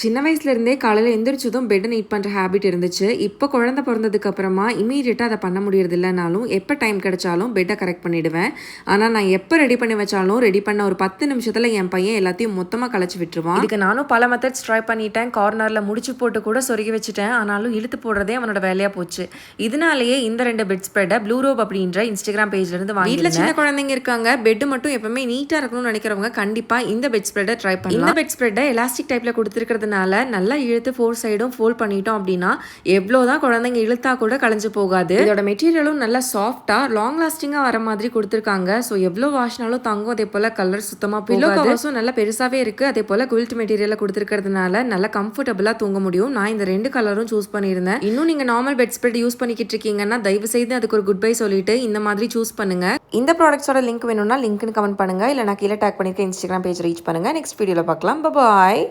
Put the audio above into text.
சின்ன வயசுலேருந்தே காலையில் எந்திரிச்சதும் பெட்டை நீட் பண்ணுற ஹேபிட் இருந்துச்சு. இப்போ குழந்தை பிறந்ததுக்கு அப்புறமா இமீடியட்டாக அதை பண்ண முடியறது இல்லைனாலும் எப்போ டைம் கிடைச்சாலும் பெட்டை கரெக்ட் பண்ணிடுவேன். ஆனால் நான் எப்போ ரெடி பண்ணி வச்சாலும் ரெடி பண்ண ஒரு பத்து நிமிஷத்தில் என் பையன் எல்லாத்தையும் மொத்தமாக களைச்சி விட்டுருவான். இதுக்கு நானும் பல மெத்தட்ஸ் ட்ரை பண்ணிட்டேன். கார்னரில் முடிச்சு போட்டு கூட சொருகி வச்சுட்டேன். ஆனாலும் இழுத்து போடுறதே அவனோட வேலையாக போச்சு. இதனாலேயே இந்த ரெண்டு பெட் ஸ்ப்ரெட்டை ப்ளூ ரோப் அப்படின்ற இன்ஸ்டாகிராம் பேஜ்லேருந்து வாங்கி வீட்டில் சின்ன குழந்தைங்க இருக்காங்க. பெட் மட்டும் எப்பவுமே நீட்டாக இருக்கணும்னு நினைக்கிறவங்க கண்டிப்பாக இந்த பெட் ஸ்ப்ரெட்டை ட்ரை பண்ணலாம். இந்த பெட் ஸ்ப்ரெட்டை எலாஸ்டிக் டைப்பில் கொடுத்துருக்கிறதுனால நல்லா இழுத்து ஃபோர் சைடும் ஃபோல்ட் பண்ணிட்டோம் அப்படின்னா எவ்வளோ தான் குழந்தைங்க இழுத்தா கூட களைஞ்சு போகாது. இதோட மெட்டீரியலும் நல்லா சாஃப்டாக லாங் லாஸ்டிங்காக வர மாதிரி கொடுத்துருக்காங்க. ஸோ எவ்வளோ வாஷ்னாலும் தங்கும் அதே போல் கலர் சுத்தமாக பில்லோ கவர்ஸும் நல்லா பெருசாகவே இருக்குது அதே போல் குவில்ட் மெட்டீரியலில் கொடுத்துருக்கிறதுனால நல்லா கம்ஃபர்டபுளாக தூங்க முடியும். நான் இந்த ரெண்டு கலரும் சூஸ் பண்ணியிருந்தேன். இன்னும் நீங்கள் நார்மல் பெட் ஸ்ப்ரெட் யூஸ் பண்ணிக்கிட்டு இருக்கீங்கன்னா தயவு செய்து அதுக்கு ஒரு குட் பை சொல்லிட்டு இந்த மாதிரி சூஸ் பண்ணுங்க. இந்த ப்ராடக்ட்ஸோட லிங்க் வேணும்னா லிங்க்னு கமெண்ட் பண்ணுங்க. இல்லை நான் கீழே டேக் பண்ணியிருக்கேன் இன்ஸ்டாகிராம் பேஜ் ரீச் பண்ணுங்க. நெக்ஸ்ட் வீடியோவில் பார்க்கலாம். பாய்